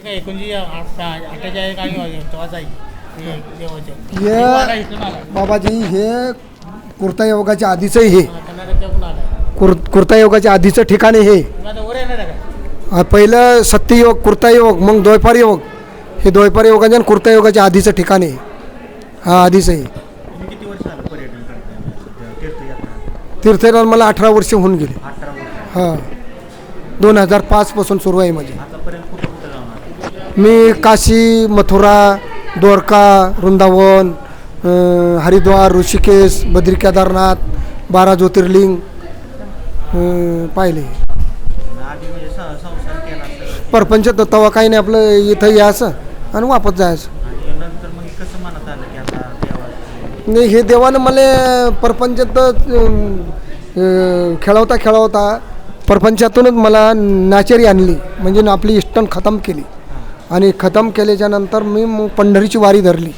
अठ्ठेचाळीस तेव्हाच हे हे- बाबाजी हे कुर्ता योगाच्या आधीचं हे. कुर कुर्ता योगाच्या आधीचं ठिकाण आहे हे पहिलं सत्ययोग कुर्ता योग मग द्वैपार योग. हे द्वैपार योगाच्या आणि कुर्ता योगाच्या आधीचं ठिकाण आहे हा आधीचं आहे करताय? तीर्थयात्रा. मला अठरा वर्ष होऊन गेले. हां. दोन हजार पाचपासून सुरू आहे माझी आतापर्यंत कुठं कुठं जाऊन आले? मी काशी मथुरा द्वारका वृंदावन हरिद्वार ऋषिकेश बद्री केदारनाथ बारा ज्योतिर्लिंग पाहिले. परपंच तर तवा काही नाही आपलं इथं यायचं आणि वापस जायचं. नाही हे देवानं मला परपंचात खेळवता खेळवता परपंचातूनच मला नाचेरी आणली. म्हणजे ना आपली इष्टन खतम केली. आणि खतम केल्याच्यानंतर मी मग पंढरीची वारी धरली.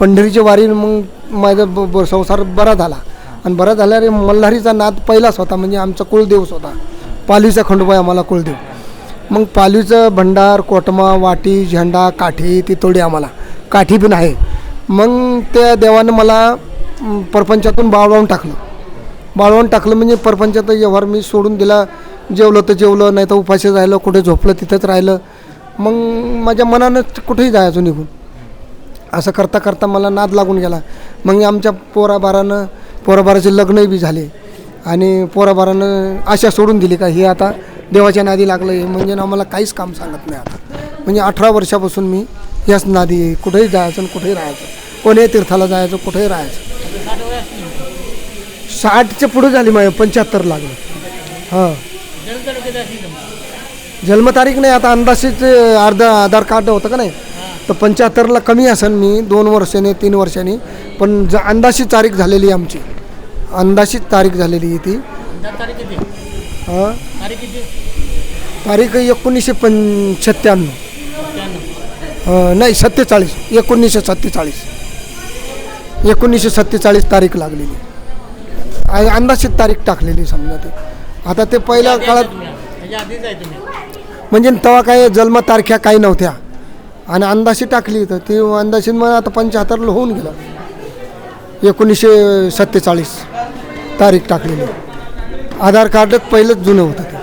पंढरीची वारी मग माझा ब ब- संसार बरा झाला. आणि बरा झाल्यावर मल्हारीचा नाद पहिलाच होता म्हणजे आमचा कुलदेवच होता. पालीचा खंडोबा आम्हाला कुलदेव. मग पालीचं भंडार कोटमा वाटी झेंडा काठी ती तोडी आम्हाला. काठी पण आहे. मग त्या देवानं मला परपंचातून बाळवून टाकलं. बाळवून टाकलं म्हणजे परपंचात व्यवहार मी सोडून दिला. जेवलं तर जेवलं नाही तर उपाशी राहिलं कुठे झोपलं तिथंच राहिलं. मग माझ्या मनानं कुठेही जायचं निघून. असं करता करता मला नाद लागून गेला. मग आमच्या पोराबारानं पोराबाराचे लग्नही बी झाले. आणि पोराबारानं आशा सोडून दिली का हे आता देवाच्या नादी लागलं हे. म्हणजे ना आम्हाला काहीच काम सांगत नाही आता. म्हणजे अठरा वर्षापासून मी याच नादी आहे कुठेही जायचं आणि कुठेही राहायचं. कोणीही तीर्थाला जायचं कुठेही राहायचं. साठच्या पुढे झाली माझ्या पंच्याहत्तर लागलं. हां. जन्मतारीख नाही आता अंदाजीच अर्ध आधार कार्ड होतं का नाही? तर पंच्याहत्तरला कमी असेल मी दोन वर्षांनी तीन वर्षांनी. पण ज अंदाजी तारीख झालेली आहे आमची. अंदाजित तारीख झालेली आहे ती. हां तारीख एकोणीसशे पं सत्त्याण्णव नाही सत्तेचाळीस. एकोणीसशे सत्तेचाळीस. एकोणीसशे सत्तेचाळीस तारीख लागलेली. अंदाजित तारीख टाकलेली समजा ते. आता ते पहिल्या काळात आधीच आहे तुम्ही. म्हणजे तेव्हा काय जन्मतारख्या काही नव्हत्या. आणि अंदाशी टाकली तर ती अंदाशी मग आता पंच्याहत्तरला होऊन गेलं. एकोणीसशे सत्तेचाळीस तारीख टाकलेली. आधार कार्डच पहिलंच जुनं होतं ते.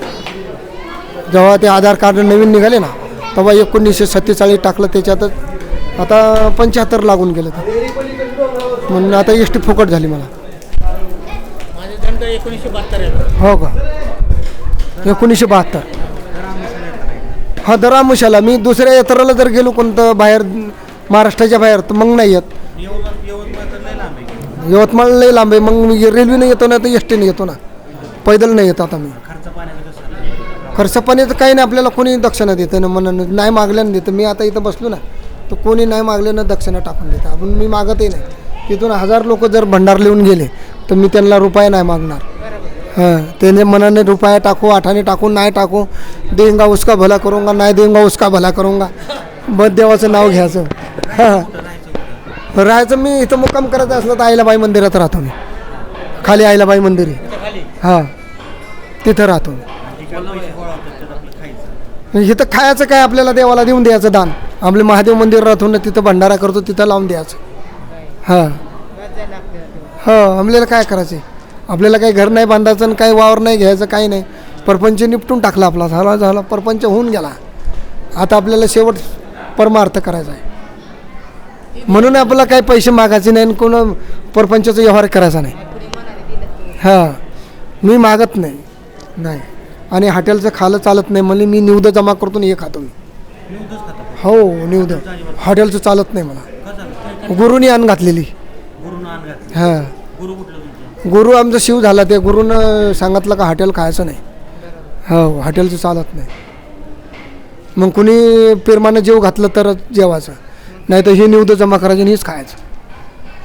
जेव्हा ते आधार कार्ड नवीन निघाले ना तेव्हा एकोणीसशे सत्तेचाळीस टाकलं त्याच्यातच आता पंच्याहत्तर लागून गेलं ते. म्हणून आता एस टी फुकट झाली मला. एकोणीसशे बहात्तर हो का? एकोणीसशे बहात्तर. हा दरामुशाला. मी दुसऱ्या यात्राला जर गेलो कोणतं बाहेर महाराष्ट्राच्या बाहेर तर मग नाही येत. यवतमाळ यवतमाळ लई लांब आहे. मग मी रेल्वेने येतो ना तर एस टीने येतो ना. पैदल नाही येत आता मी. खर्च पाण्याचं काही नाही. आपल्याला कोणी दक्षिणा देतं ना म्हणून नाही मागल्यानं देतं. मी आता इथं बसलो ना तर कोणी नाही मागल्यानं दक्षिणा टाकून देतं. आपण मी मागतही नाही. तिथून हजार लोक जर भंडार लिहून गेले तर मी त्यांना रुपये नाही मागणार. हां त्याने मनाने रुपया टाकू आठाने टाकू नाही टाकू देंगा उसका भला करूंगा नाही देंगा उसका भला करूंगा। बस देवाचं नाव घ्यायचं। हां राहायचं मी इथं मुक्काम करत असलं तर आईलाबाई मंदिरात राहतो मी. खाली आईलाबाई मंदिर आहे. हां तिथं राहतो मी. इथं खायचं काय आपल्याला देवाला देऊन द्यायचं दान? आपले महादेव मंदिर राहतो ना तिथं भंडारा करतो तिथं लावून द्यायचं. हां. हो आपल्याला काय करायचं आपल्याला काही घर नाही बांधायचं आणि काही वावर नाही घ्यायचं काही नाही. परपंच निपटून टाकला आपला. झाला झाला. परपंच होऊन गेला. आता आपल्याला शेवट परमार्थ करायचा आहे. म्हणून आपल्याला काही पैसे मागायचे नाही आणि कोण परपंचाचा व्यवहार करायचा नाही. हां. मी मागत नाही. नाही. आणि हॉटेलचं खालं चालत नाही म्हणजे मी निवद जमा करतो हे खातो मी. हो निवद. हॉटेलचं चालत नाही मला. गुरुनी आण घातलेली. हां. गुरु आमचा शिव झाला ते गुरुनं सांगितलं का हॉटेल खायचं नाही. हो हॉटेलचं चालत नाही. मग कुणी पेरमानं जेव घातलं तरच जेवायचं. नाही तर हे निवद जमा करायचं आणि हेच खायचं.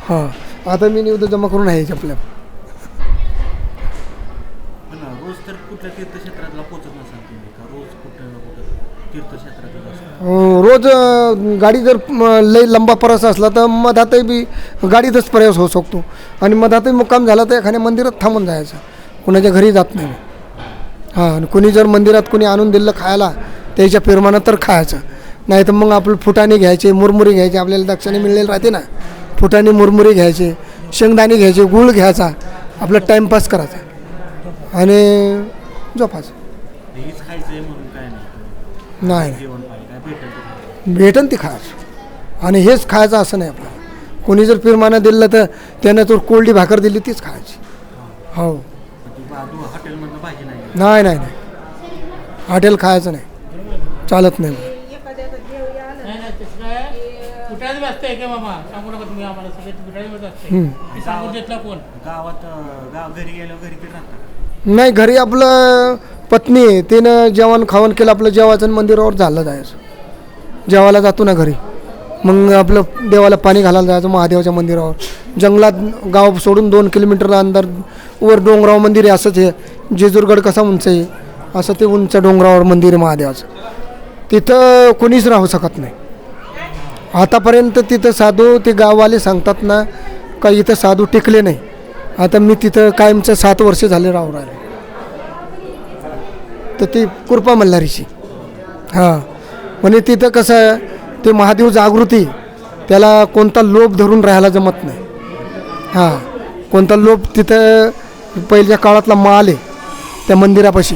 हां आता मी निवद जमा करून आहे आपल्या पण रोज तर कुठल्या तीर्थक्षेत्रातला पोचत नसाल तुम्ही का रोज कुठं ना हो, रोज अं, गाडी जर म, लई लंबा प्रवास असला तर मधातही बी गाडीतच प्रवास होऊ शकतो. आणि मधातही मुक्काम झाला तर एखाद्या मंदिरात थांबून जायचं. कुणाच्या घरी जात नाही. हां आणि कुणी जर मंदिरात कुणी आणून दिलं खायला त्याच्या पेरमानं तर खायचं. नाही तर मग आपलं फुटाणे घ्यायचे मुरमुरी घ्यायचे आपल्याला दक्षिणे मिळलेले राहते ना. फुटाणे मुरमुरी घ्यायचे शेंगदाणे घ्यायचे गुळ घ्यायचा. आपला टाईमपास करायचा. आणि झोपायचं हेच खायचं आहे म्हणून काय नाही नाही. जेवण पाहिजे काय भेटेल ते खायचं. भेटन ती खायचं आणि हेच खायचं असं नाही आपल्याला कोणी जर फिरमानं दिलं तर त्यानं तर कोरडी भाकर दिली तीच खायची. हो. पण ती बाजू हॉटेलमधनं भाजी नाही नाही नाही. नाही हॉटेल खायचं नाही. चालत नाही. मग. नाही नाही तसं काय कुठल्याच असते का मामा सांगू नका तुम्ही आम्हाला सगळे कुठल्याच असते हम्म. सांगून घेतलं कोण गावात अं, गाव घरी गेल्यावर घरी ते राहतात. नाही घरी आपलं पत्नी आहे तिनं जेवण खावण केलं आपलं जेवाचं मंदिरावर झालं जायचं. जेवायला जातो ना घरी. मग आपलं देवाला पाणी घालायला जायचं महादेवाच्या मंदिरावर. जंगलात गाव सोडून दोन किलोमीटर अंदर वर डोंगराव मंदिर आहे असंच आहे. जेजूरगड कसा उंच आहे? असं ते उंच डोंगरावर मंदिर आहे महादेवाचं. तिथं कोणीच राहू शकत नाही. आतापर्यंत तिथं साधू ते गाववाले सांगतात ना का इथं साधू टिकले नाही. आता मी तिथं कायमचं सात वर्ष झाले राहू राहिले. तर ती कृपा मल्हारीची. हां. म्हणजे तिथं कसं आहे ते महादेव जागृती त्याला कोणता लोभ धरून राहायला जमत नाही. हां. कोणता लोभ तिथं पहिल्या काळातला माल आहे त्या मंदिरापाशी.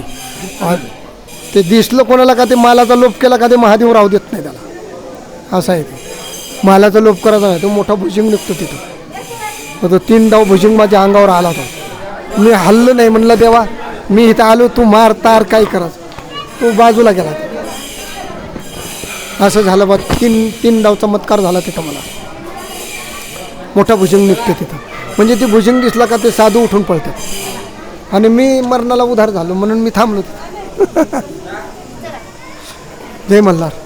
ते दिसलं कोणाला का ते मालाचा लोभ केला का ते महादेव राहू देत नाही त्याला. असं आहे ते. मालाचा लोभ करायचा नाही तो मोठा भुजिंग निघतो तिथं. तो तीन डाव भुजिंग माझ्या अंगावर आला होता. मी हल्लं नाही म्हणलं देवा मी इथं आलो तू मार तार काय करा. तू बाजूला गेला. असं झालं बा तीन तीन डाव चमत्कार झाला तिथं मला. मोठा भुजिंग निघते तिथं. म्हणजे ती भुजिंग दिसला का ते साधू उठून पळतात. आणि मी मरणाला उधार झालो म्हणून मी थांबलो तिथं. जय मल्हार.